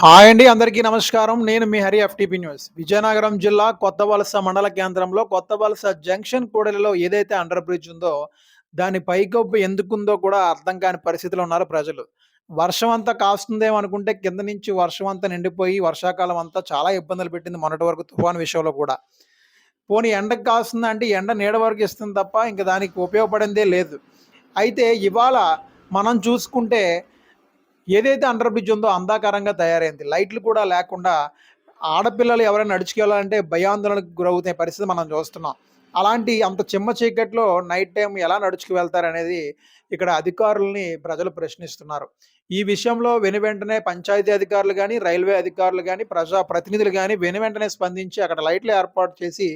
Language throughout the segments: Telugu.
హాయ్ అండి అందరికీ నమస్కారం. నేను మీ హరి ఎఫ్టీపీ న్యూస్. విజయనగరం జిల్లా కొత్త వలస మండల కేంద్రంలో కొత్త వలస జంక్షన్ కూడలిలో ఏదైతే అండర్ బ్రిడ్జ్ ఉందో దాని పైకప్పు ఎందుకుందో కూడా అర్థం కాని పరిస్థితిలో ఉన్నారు ప్రజలు. వర్షం అంతా కాస్తుందేమో అనుకుంటే కింద నుంచి వర్షం అంతా నిండిపోయి వర్షాకాలం అంతా చాలా ఇబ్బందులు పెట్టింది మొన్నటి వరకు తుఫాను విషయంలో కూడా. పోనీ ఎండకు కాస్తుందా అంటే ఎండ నీడ వరకు ఇస్తుంది తప్ప ఇంకా దానికి ఉపయోగపడిందే లేదు. అయితే ఇవాళ మనం చూసుకుంటే ఏదైతే అండర్ బ్రిడ్జ్ ఉందో అంధకారంగా తయారైంది. లైట్లు కూడా లేకుండా ఆడపిల్లలు ఎవరైనా నడుచుకెళ్ళాలంటే భయాందోళనకు గురవుతున్న పరిస్థితి మనం చూస్తున్నాం. అలాంటి అంత చిమ్మ చీకట్లో నైట్ టైం ఎలా నడుచుకు వెళ్తారనేది ఇక్కడ అధికారుల్ని ప్రజలు ప్రశ్నిస్తున్నారు. ఈ విషయంలో వెను వెంటనే పంచాయతీ అధికారులు కానీ రైల్వే అధికారులు కానీ ప్రజా ప్రతినిధులు కానీ వెను వెంటనే స్పందించి అక్కడ లైట్లు ఏర్పాటు చేసి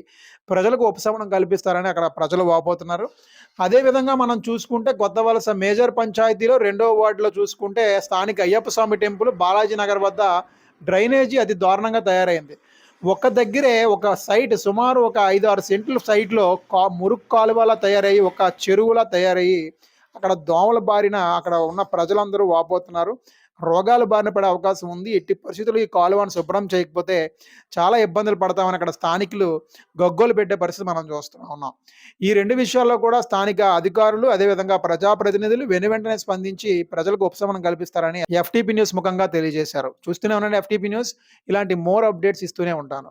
ప్రజలకు ఉపశమనం కల్పిస్తారని అక్కడ ప్రజలు వాపోతున్నారు. అదేవిధంగా మనం చూసుకుంటే కొత్త వలస మేజర్ పంచాయతీలో రెండవ వార్డులో చూసుకుంటే స్థానిక అయ్యప్ప స్వామి టెంపుల్ బాలాజీ నగర్ వద్ద డ్రైనేజీ అతి దారుణంగా తయారైంది. ఒక దగ్గరే ఒక సైట్ సుమారు ఒక ఐదు ఆరు సెంట్ల సైట్లో కా మురుగు కాలువలా తయారయ్యి ఒక చెరువులా తయారయ్యి అక్కడ దోమల బారిన అక్కడ ఉన్న ప్రజలందరూ వాపోతున్నారు. రోగాలు బారిన పడే అవకాశం ఉంది. ఎట్టి పరిస్థితుల్లో ఈ కాలువను శుభ్రం చేయకపోతే చాలా ఇబ్బందులు పడతామని అక్కడ స్థానికులు గగ్గోలు పెట్టే పరిస్థితి మనం చూస్తూ ఉన్నాం. ఈ రెండు విషయాల్లో కూడా స్థానిక అధికారులు అదేవిధంగా ప్రజాప్రతినిధులు వెను వెంటనే స్పందించి ప్రజలకు ఉపశమనం కల్పిస్తారని ఎఫ్టీపీ న్యూస్ ముఖంగా తెలియజేశారు. చూస్తూనే ఉన్నాను ఎఫ్టీపీ న్యూస్. ఇలాంటి మోర్ అప్డేట్స్ ఇస్తూనే ఉంటాను.